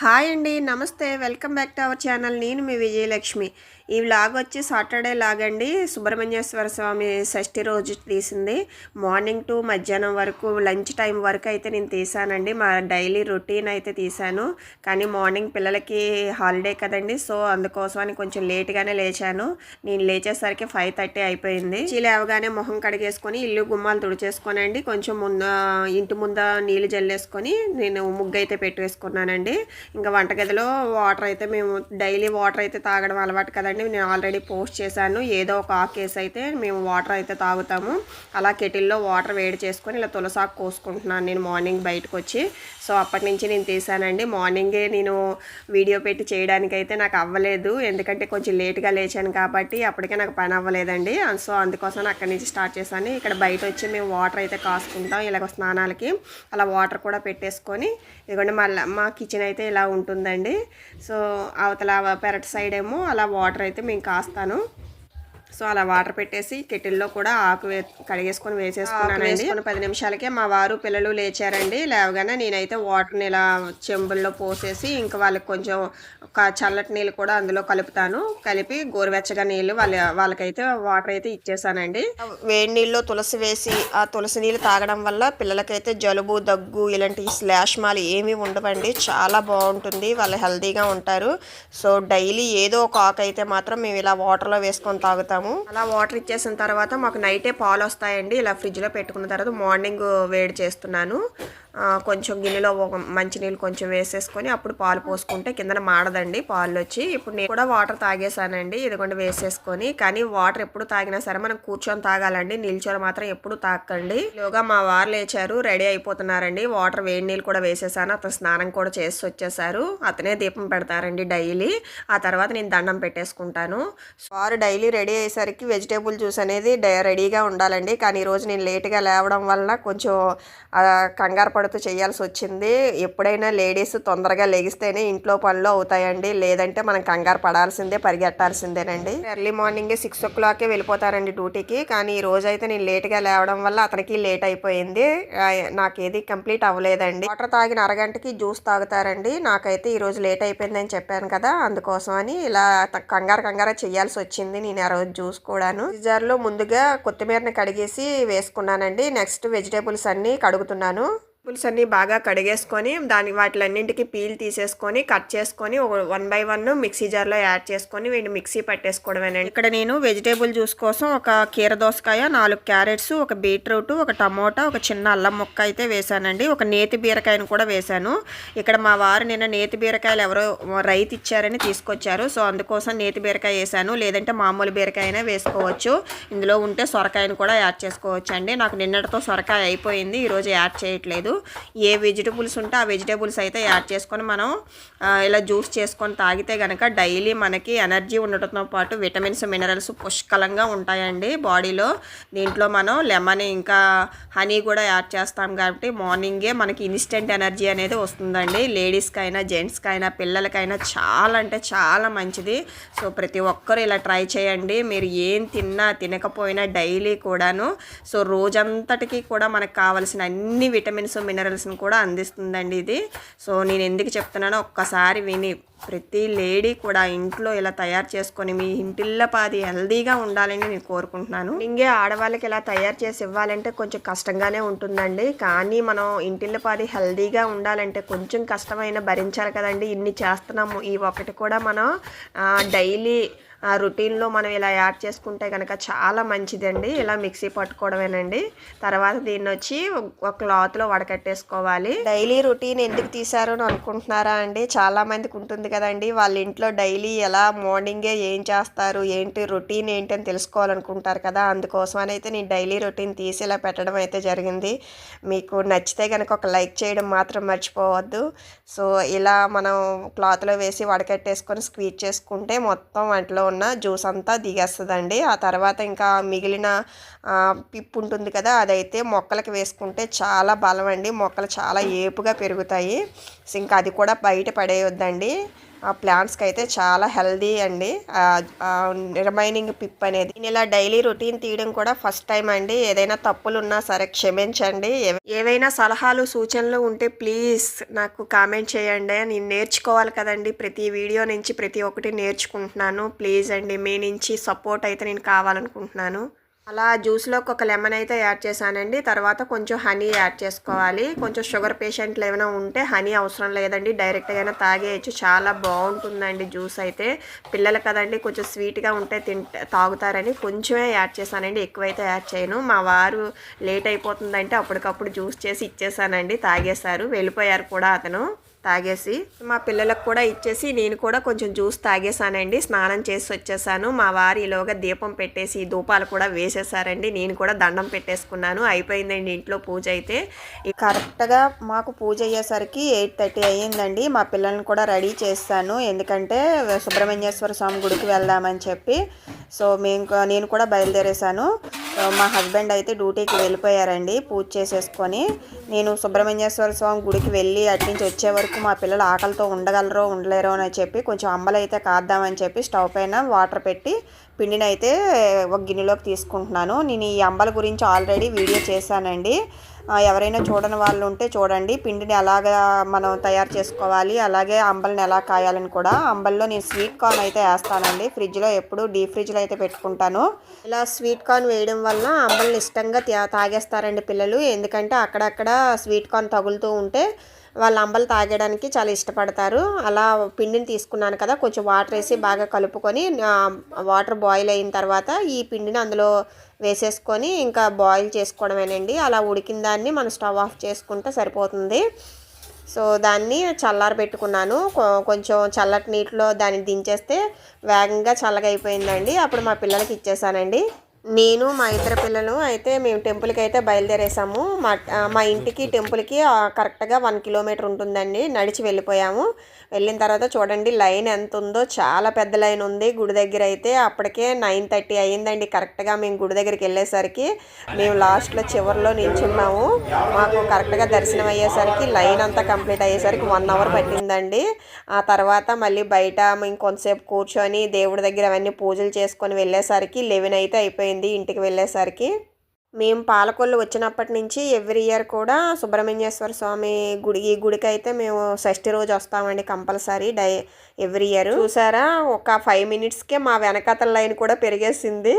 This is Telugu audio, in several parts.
హాయ్ అండి నమస్తే. Welcome back to our channel. నేను మీ విజయలక్ష్మి. ఈ వ్లాగ్ వచ్చి సాటర్డే లాగ్ అండి సుబ్రహ్మణ్యేశ్వర స్వామి షష్ఠి రోజు తీసింది. మార్నింగ్ టు మధ్యాహ్నం వరకు లంచ్ టైం వరకు అయితే నేను తీసానండి. మా డైలీ రొటీన్ అయితే తీసాను కానీ మార్నింగ్ పిల్లలకి హాలిడే కదండి. సో అందుకోసమని కొంచెం లేట్గానే లేచాను. నేను లేచేసరికి ఫైవ్ థర్టీ అయిపోయింది. చీ లేవగానే మొహం కడిగేసుకొని ఇల్లు గుమ్మాలు తుడిచేసుకోనండి. కొంచెం ముందు ఇంటి ముంద నీళ్ళు జల్లేసుకొని నేను ముగ్గు అయితే పెట్టేసుకున్నానండి. ఇంకా వంటగదిలో వాటర్ అయితే మేము డైలీ వాటర్ అయితే తాగడం అలవాటు కదండి. నేను ఆల్రెడీ పోస్ట్ చేశాను. ఏదో ఒక ఆకేసి అయితే మేము వాటర్ అయితే తాగుతాము. అలా కెటిల్లో వాటర్ వేడి చేసుకొని ఇలా తులసాకు కోసుకుంటున్నాను నేను మార్నింగ్ బయటకు వచ్చి సో అప్పటి నుంచి నేను తీసానండి. మార్నింగే నేను వీడియో పెట్టి చేయడానికి అయితే నాకు అవ్వలేదు. ఎందుకంటే కొంచెం లేట్గా లేచాను కాబట్టి అప్పటికే నాకు పని అవ్వలేదండి. సో అందుకోసం అక్కడి నుంచి స్టార్ట్ చేశాను. ఇక్కడ బయట వచ్చి మేము వాటర్ అయితే కాసుకుంటాం ఇలాగ స్నానాలకి. అలా వాటర్ కూడా పెట్టేసుకొని ఇదిగోండి మళ్ళీ మా కిచెన్ అయితే ఇలా ఉంటుందండి. సో అవతల పెరటి సైడ్ ఏమో అలా వాటర్ అయితే మేము కాస్తాను. సో అలా వాటర్ పెట్టేసి కెటిల్లో కూడా ఆకు వే కడిగేసుకొని వేసేసుకున్నాను వేసుకుని పది నిమిషాలకే మా వారు పిల్లలు లేచారండి. లేవగానే నేనైతే వాటర్ని ఇలా చెంబుల్లో పోసేసి ఇంకా వాళ్ళకి కొంచెం ఒక చల్లటి నీళ్ళు కూడా అందులో కలుపుతాను. కలిపి గోరువెచ్చగా నీళ్ళు వాళ్ళ వాళ్ళకైతే వాటర్ అయితే ఇచ్చేసానండి. వేడి నీళ్ళు తులసి వేసి ఆ తులసి నీళ్ళు తాగడం వల్ల పిల్లలకైతే జలుబు దగ్గు ఇలాంటి శ్లాష్మాలు ఏమీ ఉండవండి. చాలా బాగుంటుంది. వాళ్ళు హెల్తీగా ఉంటారు. సో డైలీ ఏదో ఒక ఆకు అయితే మాత్రం మేము ఇలా వాటర్లో వేసుకొని తాగుతాము. అలా వాటర్ ఇచ్చేసిన తర్వాత మాకు నైటే పాలు వస్తాయండి ఇలా ఫ్రిడ్జ్లో పెట్టుకున్న తర్వాత మార్నింగ్ వేడి చేస్తున్నాను. కొంచెం గిన్నెలో ఒక మంచినీళ్ళు కొంచెం వేసేసుకొని అప్పుడు పాలు పోసుకుంటే కిందన మాడదండి పాలు వచ్చి ఇప్పుడు నేను కూడా వాటర్ తాగేసానండి ఇదిగోండి వేసేసుకొని. కానీ వాటర్ ఎప్పుడు తాగినా సరే మనం కూర్చొని తాగాలండి నిల్చొని మాత్రం ఎప్పుడు తాకండి లోగా మా వారు లేచారు రెడీ అయిపోతున్నారండి. వాటర్ వేడి నీళ్ళు కూడా వేసేసాను అతను స్నానం కూడా చేసి వచ్చేసారు. అతనే దీపం పెడతారండి డైలీ. ఆ తర్వాత నేను దండం పెట్టేసుకుంటాను. వారు డైలీ రెడీ అయ్యేసరికి వెజిటేబుల్ జ్యూస్ అనేది రెడీగా ఉండాలండి. కానీ ఈరోజు నేను లేట్గా లేవడం వల్ల కొంచెం కంగారు పడుతూ చేయాల్సి వచ్చింది. ఎప్పుడైనా లేడీస్ తొందరగా లెగిస్తేనే ఇంట్లో పనులు అవుతాయండి. లేదంటే మనం కంగారు పడాల్సిందే పరిగెట్టాల్సిందేనండి ఎర్లీ మార్నింగ్ సిక్స్ ఓ క్లాకే వెళ్ళిపోతారండి డ్యూటీకి. కానీ ఈ రోజు అయితే నేను లేట్గా లేవడం వల్ల అతనికి లేట్ అయిపోయింది. నాకు నాకేది కంప్లీట్ అవ్వలేదండి. వాటర్ తాగిన అరగంటకి జ్యూస్ తాగుతారండి. నాకైతే ఈ రోజు లేట్ అయిపోయిందని చెప్పాను కదా అందుకోసం అని ఇలా కంగారు కంగారు చేయాల్సి వచ్చింది నేను ఆ రోజు జ్యూస్ కూడాను. జార్లో ముందుగా కొత్తిమీరని కడిగేసి వేసుకున్నానండి. నెక్స్ట్ వెజిటేబుల్స్ అన్నీ కడుగుతున్నాను. పులుసు అన్ని బాగా కడిగేసుకొని దాని వాటిలన్నింటికి పీల్ తీసేసుకొని కట్ చేసుకొని వన్ బై వన్ మిక్సీ జార్లో యాడ్ చేసుకొని వీటిని మిక్సీ పట్టేసుకోవడమేనండి. ఇక్కడ నేను వెజిటేబుల్ జ్యూస్ కోసం ఒక కీర దోసకాయ నాలుగు క్యారెట్స్ ఒక బీట్రూట్ ఒక టమోటా ఒక చిన్న అల్లం ముక్క అయితే వేసానండి. ఒక నేతి బీరకాయను కూడా వేశాను ఇక్కడ మా వారు నిన్న నేతి బీరకాయలు ఎవరో రైతు ఇచ్చారని తీసుకొచ్చారు. సో అందుకోసం నేతి బీరకాయ వేసాను. లేదంటే మామూలు బీరకాయ అయినా వేసుకోవచ్చు. ఇందులో ఉంటే సొరకాయను కూడా యాడ్ చేసుకోవచ్చు అండి నాకు నిన్నటితో సొరకాయ అయిపోయింది. ఈరోజు యాడ్ చేయట్లేదు. ఏ వెజిటబుల్స్ ఉంటే ఆ వెజిటబుల్స్ అయితే యాడ్ చేసుకొని మనం ఇలా జ్యూస్ చేసుకొని తాగితే కనుక డైలీ మనకి ఎనర్జీ ఉండటంతో పాటు విటమిన్స్ మినరల్స్ పుష్కలంగా ఉంటాయండి బాడీలో. దీంట్లో మనం లెమన్ ఇంకా హనీ కూడా యాడ్ చేస్తాం కాబట్టి మార్నింగే మనకి ఇన్స్టెంట్ ఎనర్జీ అనేది వస్తుందండి. లేడీస్కైనా జెంట్స్కైనా అయినా పిల్లలకైనా చాలా అంటే చాలా మంచిది. సో ప్రతి ఒక్కరు ఇలా ట్రై చేయండి. మీరు ఏం తిన్నా తినకపోయినా డైలీ కూడాను. సో రోజంతటికి కూడా మనకు కావాల్సిన అన్ని విటమిన్స్ మినరల్స్ని కూడా అందిస్తుందండి ఇది. సో నేను ఎందుకు చెప్తున్నానో ఒక్కసారి విని ప్రతి లేడీ కూడా ఇంట్లో ఇలా తయారు చేసుకొని మీ ఇంటిల్లపాది హెల్దీగా ఉండాలని నేను కోరుకుంటున్నాను. ఇంకే ఆడవాళ్ళకి ఇలా తయారు చేసి ఇవ్వాలంటే కొంచెం కష్టంగానే ఉంటుందండి. కానీ మనం ఇంటిల్లపాది హెల్దీగా ఉండాలంటే కొంచెం కష్టమైన భరించాలి కదండి. ఇన్ని చేస్తున్నాము ఈ ఒకటి కూడా మనం డైలీ రొటీన్లో మనం ఇలా యాడ్ చేసుకుంటే కనుక చాలా మంచిదండి. ఇలా మిక్సీ పట్టుకోవడమేనండి. తర్వాత దీన్ని వచ్చి ఒక క్లాత్లో వడకట్టేసుకోవాలి. డైలీ రొటీన్ ఎందుకు తీసారు అని అనుకుంటున్నారా అండి? చాలా మందికి ఉంటుంది కదండి. వాళ్ళ ఇంట్లో డైలీ ఎలా మార్నింగే ఏం చేస్తారు? ఏంటి రొటీన్ ఏంటి అని తెలుసుకోవాలనుకుంటారు కదా. అందుకోసం అయితే నేను డైలీ రొటీన్ తీసి ఇలా పెట్టడం అయితే జరిగింది. మీకు నచ్చితే కనుక ఒక లైక్ చేయడం మాత్రం మర్చిపోవద్దు. సో ఇలా మనం క్లాత్లో వేసి వడకట్టేసుకొని స్క్వీజ్ చేసుకుంటే మొత్తం వంటలో ఉన్న జ్యూస్ అంతా దిగేస్తుందండి. ఆ తర్వాత ఇంకా మిగిలిన పిప్పు ఉంటుంది కదా అదైతే మొక్కలకి వేసుకుంటే చాలా బలం అండి మొక్కలు చాలా ఏపుగా పెరుగుతాయి. ఇంకా అది కూడా బయట పడేయొద్దండి. ఆ ప్లాంట్స్కి అయితే చాలా హెల్దీ అండి. రిమైనింగ్ పిప్ అనేది. నేను ఇలా డైలీ రొటీన్ తీయడం కూడా ఫస్ట్ టైం అండి. ఏదైనా తప్పులు ఉన్నా సరే క్షమించండి. ఏవైనా సలహాలు సూచనలు ఉంటే ప్లీజ్ నాకు కామెంట్ చేయండి. నేను నేర్చుకోవాలి కదండి. ప్రతి వీడియో నుంచి ప్రతి ఒక్కటి నేర్చుకుంటున్నాను. ప్లీజ్ అండి. మీ నుంచి సపోర్ట్ అయితే నేను కావాలనుకుంటున్నాను. అలా జ్యూస్లోకి ఒక లెమన్ అయితే యాడ్ చేశానండి. తర్వాత కొంచెం హనీ యాడ్ చేసుకోవాలి. కొంచెం షుగర్ పేషెంట్లు ఏమైనా ఉంటే హనీ అవసరం లేదండి. డైరెక్ట్గా అయినా తాగేయచ్చు. చాలా బాగుంటుందండి జ్యూస్ అయితే. పిల్లలు కదండి కొంచెం స్వీట్గా ఉంటే తింటే తాగుతారని కొంచెమే యాడ్ చేశానండి. ఎక్కువైతే యాడ్ చేయను. మా వారు లేట్ అయిపోతుందంటే అప్పటికప్పుడు జ్యూస్ చేసి ఇచ్చేసానండి తాగేశారు. వెళ్ళిపోయారు కూడా అతను. తాగేసి మా పిల్లలకు కూడా ఇచ్చేసి నేను కూడా కొంచెం జ్యూస్ తాగేసానండి. స్నానం చేసి వచ్చేసాను. మా వారు ఈలోగా దీపం పెట్టేసి దూపాలు కూడా వేసేసారండి. నేను కూడా దండం పెట్టేసుకున్నాను. అయిపోయిందండి ఇంట్లో పూజ అయితే. కరెక్ట్గా మాకు పూజ అయ్యేసరికి ఎయిట్ థర్టీ అయ్యిందండి. మా పిల్లల్ని కూడా రెడీ చేస్తాను. ఎందుకంటే సుబ్రహ్మణ్యేశ్వర స్వామి గుడికి వెళ్దామని చెప్పి. సో మేము నేను కూడా బయలుదేరేశాను మా హస్బెండ్ అయితే డ్యూటీకి వెళ్ళిపోయారండి. పూజ చేసేసుకొని నేను సుబ్రహ్మణ్యేశ్వర స్వామి గుడికి వెళ్ళి అటు నుంచి వచ్చే వరకు మా పిల్లలు ఆకలితో ఉండగలరో ఉండలేరో అని చెప్పి కొంచెం అంబలు అయితే కాద్దామని చెప్పి స్టవ్ పైన వాటర్ పెట్టి పిండిని అయితే ఒక గిన్నెలోకి తీసుకుంటున్నాను. నేను ఈ అంబల గురించి ఆల్రెడీ వీడియో చేశానండి. ఎవరైనా చూడని వాళ్ళు ఉంటే చూడండి. పిండిని ఎలాగా మనం తయారు చేసుకోవాలి. అలాగే అంబల్ని ఎలా కాయాలని కూడా. అంబల్లో నేను స్వీట్ కార్న్ అయితే వేస్తానండి. ఫ్రిడ్జ్లో ఎప్పుడు డీప్ ఫ్రిడ్జ్లో అయితే పెట్టుకుంటాను. ఇలా స్వీట్ కార్న్ వేయడం వల్ల అంబల్ని ఇష్టంగా తా- తాగేస్తారండి పిల్లలు. ఎందుకంటే అక్కడక్కడ స్వీట్ కార్న్ తగులుతూ ఉంటే వాళ్ళ అంబలు తాగడానికి చాలా ఇష్టపడతారు. అలా పిండిని తీసుకున్నాను కదా కొంచెం వాటర్ వేసి బాగా కలుపుకొని వాటర్ బాయిల్ అయిన తర్వాత ఈ పిండిని అందులో వేసేసుకొని ఇంకా బాయిల్ చేసుకోవడమేనండి. అలా ఉడికిన దాన్ని మనం స్టవ్ ఆఫ్ చేసుకుంటే సరిపోతుంది. సో దాన్ని చల్లార పెట్టుకున్నాను. కొ- కొంచెం చల్లటి నీటిలో దాన్ని దించేస్తే వేగంగా చల్లగా అయిపోయిందండి. అప్పుడు మా పిల్లలకి ఇచ్చేసానండి. నేను మా ఇద్దరు పిల్లలు అయితే మేము టెంపుల్కి అయితే బయలుదేరేసాము. మా మా ఇంటికి టెంపుల్కి కరెక్ట్గా వన్ కిలోమీటర్ ఉంటుందండి. నడిచి వెళ్ళిపోయాము. వెళ్ళిన తర్వాత చూడండి లైన్ ఎంత ఉందో చాలా పెద్ద లైన్ ఉంది. గుడి దగ్గర అయితే అప్పటికే నైన్ థర్టీ అయ్యిందండి. కరెక్ట్గా మేము గుడి దగ్గరికి వెళ్ళేసరికి మేము లాస్ట్లో చివరిలో నిల్చున్నాము. మాకు కరెక్ట్గా దర్శనం అయ్యేసరికి లైన్ అంతా కంప్లీట్ అయ్యేసరికి వన్ అవర్ పట్టిందండి. ఆ తర్వాత మళ్ళీ బయట ఇంకొంతసేపు కూర్చొని దేవుడి దగ్గర అవన్నీ పూజలు చేసుకొని వెళ్ళేసరికి లెవెన్ అయితే అయిపోయింది. ఇంటికి వెళ్ళేసరికి. మేము పాలకొల్లు వచ్చినప్పటి నుంచి ఎవ్రీ ఇయర్ కూడా సుబ్రహ్మణ్యేశ్వర స్వామి గుడి ఈ గుడికి అయితే మేము షష్ఠి రోజు వస్తామండి కంపల్సరీ డై ఎవ్రీ ఇయర్. చూసారా? ఒక ఫైవ్ మినిట్స్కే మా వెనకాతల లైన్ కూడా పెరిగేసింది.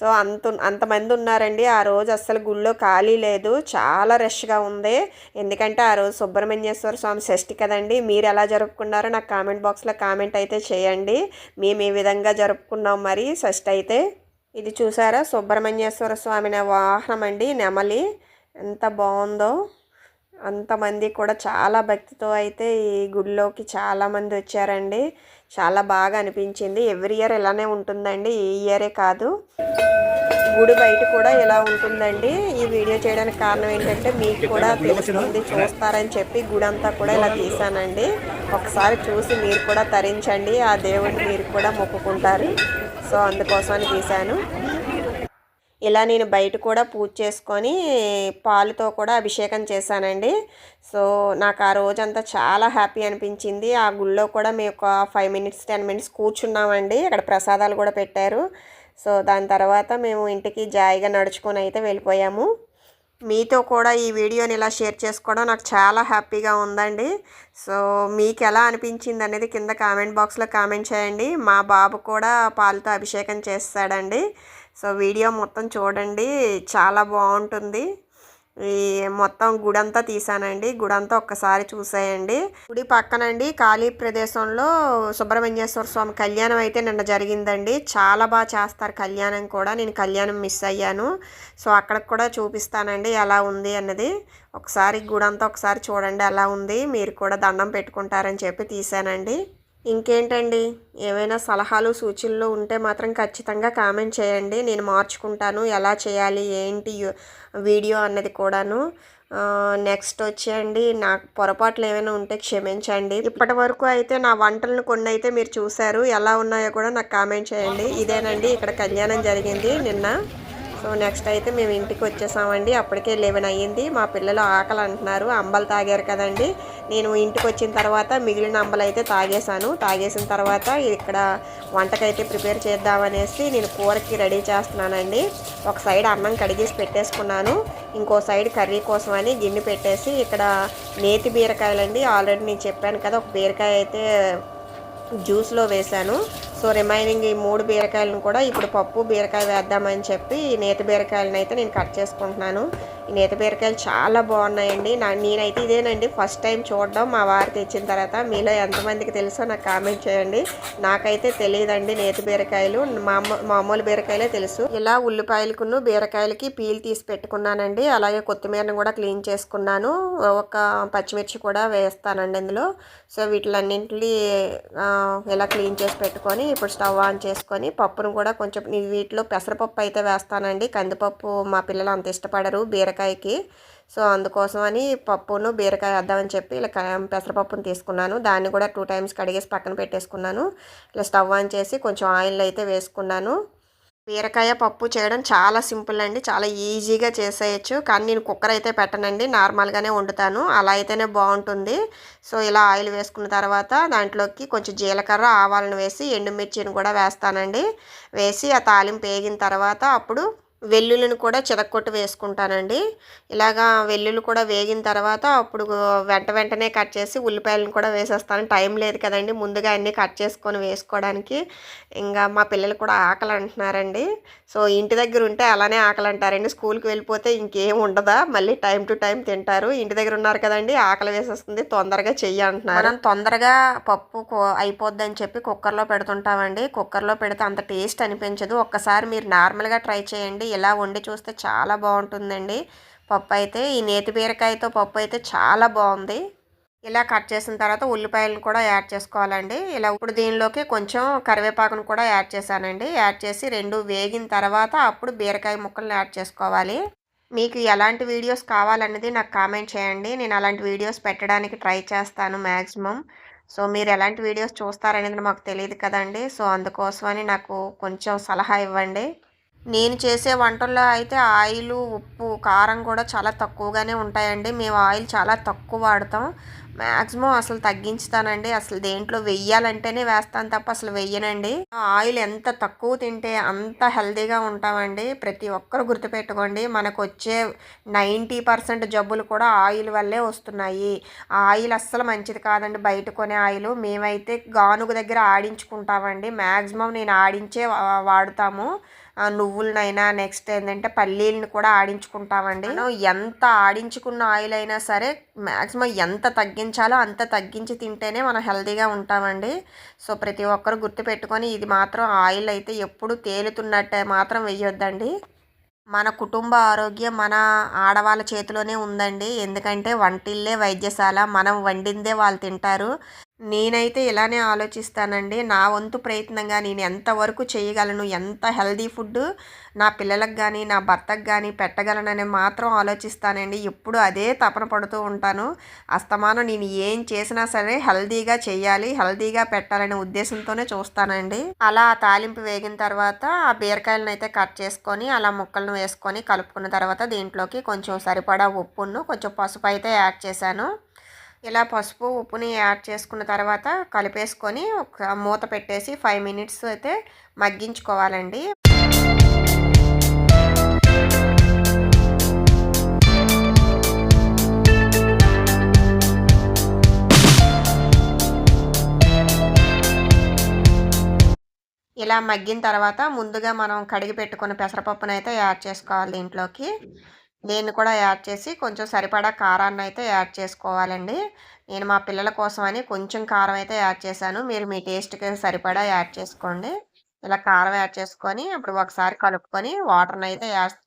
సో అంత అంతమంది ఉన్నారండి. ఆ రోజు అస్సలు గుళ్ళో ఖాళీ లేదు. చాలా రష్గా ఉంది. ఎందుకంటే ఆ రోజు సుబ్రహ్మణ్యేశ్వర స్వామి షష్ఠి కదండి. మీరు ఎలా జరుపుకున్నారో నాకు కామెంట్ బాక్స్లో కామెంట్ అయితే చేయండి. మేము ఏ విధంగా జరుపుకున్నాం మరి షష్ఠి అయితే? ఇది చూసారా? సుబ్రహ్మణ్యేశ్వర స్వామి వాహనం అండి నెమలి ఎంత బాగుందో. అంతమంది కూడా చాలా భక్తితో అయితే ఈ గుడిలోకి చాలామంది వచ్చారండి. చాలా బాగా అనిపించింది. ఎవ్రీ ఇయర్ ఇలానే ఉంటుందండి. ఈ ఇయరే కాదు. గుడి బయట కూడా ఇలా ఉంటుందండి. ఈ వీడియో చేయడానికి కారణం ఏంటంటే మీకు కూడా తెలుస్తుంది చూస్తారని చెప్పి గుడి అంతా కూడా ఇలా తీసానండి ఒకసారి చూసి మీరు కూడా తరించండి. ఆ దేవుడిని మీరు కూడా మొక్కుకుంటారు. సో అందుకోసమని తీశాను. ఇలా నేను బయట కూడా పూజ చేసుకొని పాలుతో కూడా అభిషేకం చేశానండి. సో నాకు ఆ రోజంతా చాలా హ్యాపీ అనిపించింది. ఆ గుళ్ళో కూడా మేము ఒక ఫైవ్ మినిట్స్ టెన్ మినిట్స్ కూర్చున్నామండి. అక్కడ ప్రసాదాలు కూడా పెట్టారు. సో దాని తర్వాత మేము ఇంటికి జాయిగా నడుచుకొని అయితే వెళ్ళిపోయాము. మీతో కూడా ఈ వీడియోని ఇలా షేర్ చేసుకోవడం నాకు చాలా హ్యాపీగా ఉందండి. సో మీకు ఎలా అనిపించింది అనేది కింద కామెంట్ బాక్స్లో కామెంట్ చేయండి. మా బాబు కూడా పాలతో అభిషేకం చేస్తాడండి. సో వీడియో మొత్తం చూడండి. చాలా బాగుంటుంది. ఈ మొత్తం గుడంతా తీసానండి గుడంతా ఒక్కసారి చూసేయండి. గుడి పక్కనండి ఖాళీ ప్రదేశంలో సుబ్రహ్మణ్యేశ్వర స్వామి కళ్యాణం అయితే నిన్న జరిగిందండి. చాలా బాగా చేస్తారు కళ్యాణం కూడా. నేను కళ్యాణం మిస్ అయ్యాను. సో అక్కడికి కూడా చూపిస్తానండి ఎలా ఉంది అన్నది. ఒకసారి గుడంతా ఒకసారి చూడండి ఎలా ఉంది. మీరు కూడా దండం పెట్టుకుంటారని చెప్పి తీసానండి ఇంకేంటండి? ఏవైనా సలహాలు సూచనలు ఉంటే మాత్రం ఖచ్చితంగా కామెంట్ చేయండి. నేను మార్చుకుంటాను. ఎలా చేయాలి? ఏంటి? వీడియో అన్నది కూడాను. నెక్స్ట్ వచ్చేయండి. నాకు పొరపాట్లు ఏమైనా ఉంటే క్షమించండి. ఇప్పటి వరకు అయితే నా వంటలను కొన్ని అయితే మీరు చూశారు. ఎలా ఉన్నాయో కూడా నాకు కామెంట్ చేయండి. ఇదేనండి. ఇక్కడ కళ్యాణం జరిగింది. నిన్న సో నెక్స్ట్ అయితే మేము ఇంటికి వచ్చేసామండి. అప్పటికే లెవెన్ అయ్యింది. మా పిల్లలు ఆకలి అంటున్నారు. అంబలు తాగారు కదండి. నేను ఇంటికి వచ్చిన తర్వాత మిగిలిన అంబలు అయితే తాగేశాను. తాగేసిన తర్వాత ఇక్కడ వంటకైతే ప్రిపేర్ చేద్దామనేసి నేను కూరకి రెడీ చేస్తున్నానండి. ఒక సైడ్ అన్నం కడిగేసి పెట్టేసుకున్నాను. ఇంకో సైడ్ కర్రీ కోసం అని గిన్నె పెట్టేసి ఇక్కడ నేతి బీరకాయలండి. ఆల్రెడీ నేను చెప్పాను కదా ఒక బీరకాయ అయితే జ్యూస్లో వేశాను. సో రిమైనింగ్ ఈ మూడు బీరకాయలను కూడా ఇప్పుడు పప్పు బీరకాయ వేద్దామని చెప్పి ఈ నేత బీరకాయలను అయితే నేను కట్ చేసుకుంటున్నాను. ఈ నేత బీరకాయలు చాలా బాగున్నాయండి. నా నేనైతే ఇదేనండి ఫస్ట్ టైం చూడడం. మా వారు తెచ్చిన తర్వాత మీలో ఎంతమందికి తెలుసో నాకు కామెంట్ చేయండి. నాకైతే తెలియదండి నేత బీరకాయలు. మామూలు బీరకాయలే తెలుసు. ఇలా ఉల్లిపాయలకును బీరకాయలకి పీల్ తీసి పెట్టుకున్నానండి. అలాగే కొత్తిమీరను కూడా క్లీన్ చేసుకున్నాను. ఒక పచ్చిమిర్చి కూడా వేస్తానండి ఇందులో. సో వీటిలన్నింటినీ ఇలా క్లీన్ చేసి పెట్టుకొని ఇప్పుడు స్టవ్ ఆన్ చేసుకొని పప్పును కూడా కొంచెం వీటిలో పెసరపప్పు అయితే వేస్తానండి. కందిపప్పు మా పిల్లలు అంత ఇష్టపడరు బీరకాయకి. సో అందుకోసమని పప్పును బీరకాయ వేద్దామని చెప్పి ఇలా పెసరపప్పును తీసుకున్నాను. దాన్ని కూడా టూ టైమ్స్ కడిగేసి పక్కన పెట్టేసుకున్నాను. ఇలా స్టవ్ ఆన్ చేసి కొంచెం ఆయిల్ అయితే వేసుకున్నాను. బీరకాయ పప్పు చేయడం చాలా సింపుల్ అండి. చాలా ఈజీగా చేసేయచ్చు. కానీ నేను కుక్కర్ అయితే పెట్టనండి. నార్మల్గానే వండుతాను. అలా అయితేనే బాగుంటుంది. సో ఇలా ఆయిల్ వేసుకున్న తర్వాత దాంట్లోకి కొంచెం జీలకర్ర ఆవాలను వేసి ఎండుమిర్చిని కూడా వేస్తానండి. వేసి ఆ తాలింపు వేగిన తర్వాత అప్పుడు వెల్లుల్లిని కూడా చితక్కొట్టు వేసుకుంటానండి. ఇలాగా వెల్లుల్లి కూడా వేగిన తర్వాత అప్పుడు వెంట వెంటనే కట్ చేసి ఉల్లిపాయలను కూడా వేసేస్తాను. టైం లేదు కదండి ముందుగా అన్నీ కట్ చేసుకొని వేసుకోవడానికి. ఇంకా మా పిల్లలు కూడా ఆకలి అంటున్నారండి సో ఇంటి దగ్గర ఉంటే అలానే ఆకలి అంటారండి స్కూల్కి వెళ్ళిపోతే ఇంకేం ఉండదా? మళ్ళీ టైం టు టైం తింటారు. ఇంటి దగ్గర ఉన్నారు కదండి ఆకలి వేసేస్తుంది తొందరగా చెయ్యి అంటున్నారు. మనం తొందరగా పప్పు అయిపోద్దని చెప్పి కుక్కర్లో పెడుతుంటామండి. కుక్కర్లో పెడితే అంత టేస్ట్ అనిపించదు. ఒక్కసారి మీరు నార్మల్గా ట్రై చేయండి. ఇలా వండి చూస్తే చాలా బాగుంటుందండి. పప్పు అయితే ఈ నేతి బీరకాయతో పప్పు అయితే చాలా బాగుంది. ఇలా కట్ చేసిన తర్వాత ఉల్లిపాయలను కూడా యాడ్ చేసుకోవాలండి. ఇలా ఇప్పుడు దీనిలోకి కొంచెం కరివేపాకును కూడా యాడ్ చేశానండి. యాడ్ చేసి రెండు వేగిన తర్వాత అప్పుడు బీరకాయ ముక్కలను యాడ్ చేసుకోవాలి. మీకు ఎలాంటి వీడియోస్ కావాలన్నది నాకు కామెంట్ చేయండి. నేను అలాంటి వీడియోస్ పెట్టడానికి ట్రై చేస్తాను మ్యాక్సిమం సో మీరు ఎలాంటి వీడియోస్ చూస్తారనేది మాకు తెలియదు కదండి. సో అందుకోసమని నాకు కొంచెం సలహా ఇవ్వండి. నేను చేసే వంటల్లో అయితే ఆయిల్ ఉప్పు కారం కూడా చాలా తక్కువగానే ఉంటాయండి. మేము ఆయిల్ చాలా తక్కువ వాడతాం. మ్యాక్సిమం అసలు తగ్గించుతానండి. అసలు దేంట్లో వెయ్యాలంటేనే వేస్తాను తప్ప అసలు వెయ్యనండి. ఆయిల్ ఎంత తక్కువ తింటే అంత హెల్దీగా ఉంటామండి. ప్రతి ఒక్కరు గుర్తుపెట్టుకోండి మనకు వచ్చే నైంటీ పర్సెంట్ జబ్బులు కూడా ఆయిల్ వల్లే వస్తున్నాయి. ఆయిల్ అస్సలు మంచిది కాదండి బయట కొనే ఆయిల్. మేమైతే గానుగు దగ్గర ఆడించుకుంటామండి. మ్యాక్సిమం నేను ఆడించే వాడుతాము. నువ్వులనైనా నెక్స్ట్ ఏంటంటే పల్లీలను కూడా ఆడించుకుంటామండి. ఎంత ఆడించుకున్న ఆయిల్ అయినా సరే మ్యాక్సిమం ఎంత తగ్గించాలో అంత తగ్గించి తింటేనే మనం హెల్తీగా ఉంటామండి. సో ప్రతి ఒక్కరు గుర్తుపెట్టుకొని ఇది మాత్రం ఆయిల్ అయితే ఎప్పుడు తేలుతున్నట్టే మాత్రం వేయొద్దండి మన కుటుంబ ఆరోగ్యం మన ఆడవాళ్ళ చేతిలోనే ఉందండి. ఎందుకంటే వంటిల్లే వైద్యశాల మనం వండిందే వాళ్ళు తింటారు. నేనైతే ఇలానే ఆలోచిస్తానండి. నా వంతు ప్రయత్నంగా నేను ఎంతవరకు చేయగలను ఎంత హెల్దీ ఫుడ్ నా పిల్లలకు కానీ నా భర్తకు కానీ పెట్టగలనని మాత్రం ఆలోచిస్తానండి. ఎప్పుడు అదే తపన పడుతూ ఉంటాను. అస్తమానం నేను ఏం చేసినా సరే హెల్దీగా చేయాలి హెల్దీగా పెట్టాలనే ఉద్దేశంతోనే చూస్తానండి. అలా ఆ తాలింపు వేగిన తర్వాత ఆ బీరకాయలను అయితే కట్ చేసుకొని అలా ముక్కలను వేసుకొని కలుపుకున్న తర్వాత దీంట్లోకి కొంచెం సరిపడా ఉప్పును కొంచెం పసుపు అయితే యాడ్ చేశాను. ఇలా పసుపు ఉప్పుని యాడ్ చేసుకున్న తర్వాత కలిపేసుకొని ఒక మూత పెట్టేసి ఫైవ్ మినిట్స్ అయితే మగ్గించుకోవాలండి. ఇలా మగ్గిన తర్వాత ముందుగా మనం కడిగి పెట్టుకున్న పెసరపప్పునైతే యాడ్ చేసుకోవాలి దీంట్లోకి. దీన్ని కూడా యాడ్ చేసి కొంచెం సరిపడా కారాన్ని అయితే యాడ్ చేసుకోవాలండి. నేను మా పిల్లల కోసం అని కొంచెం కారం అయితే యాడ్ చేశాను. మీరు మీ టేస్ట్కి సరిపడా యాడ్ చేసుకోండి. ఇలా కారం యాడ్ చేసుకొని అప్పుడు ఒకసారి కలుపుకొని వాటర్ని అయితే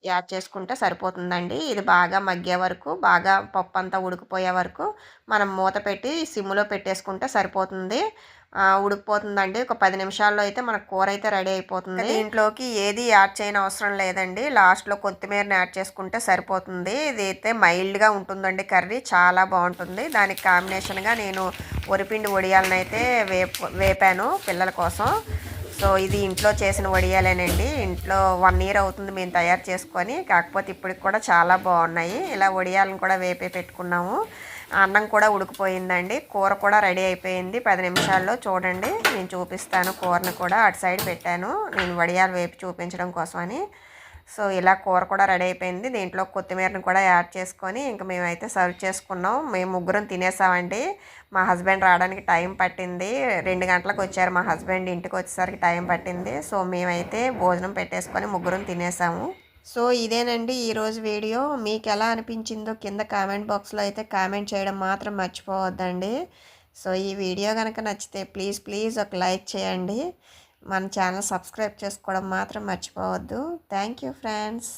యాడ్ చేసుకుంటే సరిపోతుందండి. ఇది బాగా మగ్గే వరకు బాగా పప్పు అంతా ఉడికిపోయే వరకు మనం మూత పెట్టి సిమ్లో పెట్టేసుకుంటే సరిపోతుంది. ఉడికిపోతుందండి. ఒక పది నిమిషాల్లో అయితే మనకు కూర అయితే రెడీ అయిపోతుంది. దీంట్లోకి ఏది యాడ్ చేయని అవసరం లేదండి. లాస్ట్లో కొత్తిమీరని యాడ్ చేసుకుంటే సరిపోతుంది. ఇది అయితే మైల్డ్గా ఉంటుందండి కర్రీ. చాలా బాగుంటుంది. దానికి కాంబినేషన్గా నేను ఒరిపిండి వడియాలను అయితే వేపాను పిల్లల కోసం. సో ఇది ఇంట్లో చేసిన వడియాలేనండి. ఇంట్లో వన్ ఇయర్ అవుతుంది మేము తయారు చేసుకొని. కాకపోతే ఇప్పటికి కూడా చాలా బాగున్నాయి. ఇలా వడియాలను కూడా వేపే పెట్టుకున్నాము. అన్నం కూడా ఉడికిపోయిందండి. కూర కూడా రెడీ అయిపోయింది. పది నిమిషాల్లో చూడండి. నేను చూపిస్తాను కూరని కూడా. అటు సైడ్ పెట్టాను. నేను వడియాలు వేపి చూపించడం కోసమని. సో ఇలా కూర కూడా రెడీ అయిపోయింది. దీంట్లో కొత్తిమీరని కూడా యాడ్ చేసుకొని ఇంకా మేమైతే సర్వ్ చేసుకున్నాం. మేము ముగ్గురం తినేసామండి. మా హస్బెండ్ రావడానికి టైం పట్టింది. రెండు గంటలకు వచ్చారు మా హస్బెండ్. ఇంటికి వచ్చేసరికి టైం పట్టింది. సో మేమైతే భోజనం పెట్టేసుకొని ముగ్గురం తినేసాము. సో ఇదేనండి ఈరోజు వీడియో. మీకు ఎలా అనిపించిందో కింద కామెంట్ బాక్స్లో అయితే కామెంట్ చేయడం మాత్రం మర్చిపోవద్దండి. సో ఈ వీడియో కనుక నచ్చితే ప్లీజ్ ప్లీజ్ ఒక లైక్ చేయండి. మన ఛానల్ సబ్స్క్రైబ్ చేసుకోవడం మాత్రం మర్చిపోవద్దు. Thank you friends.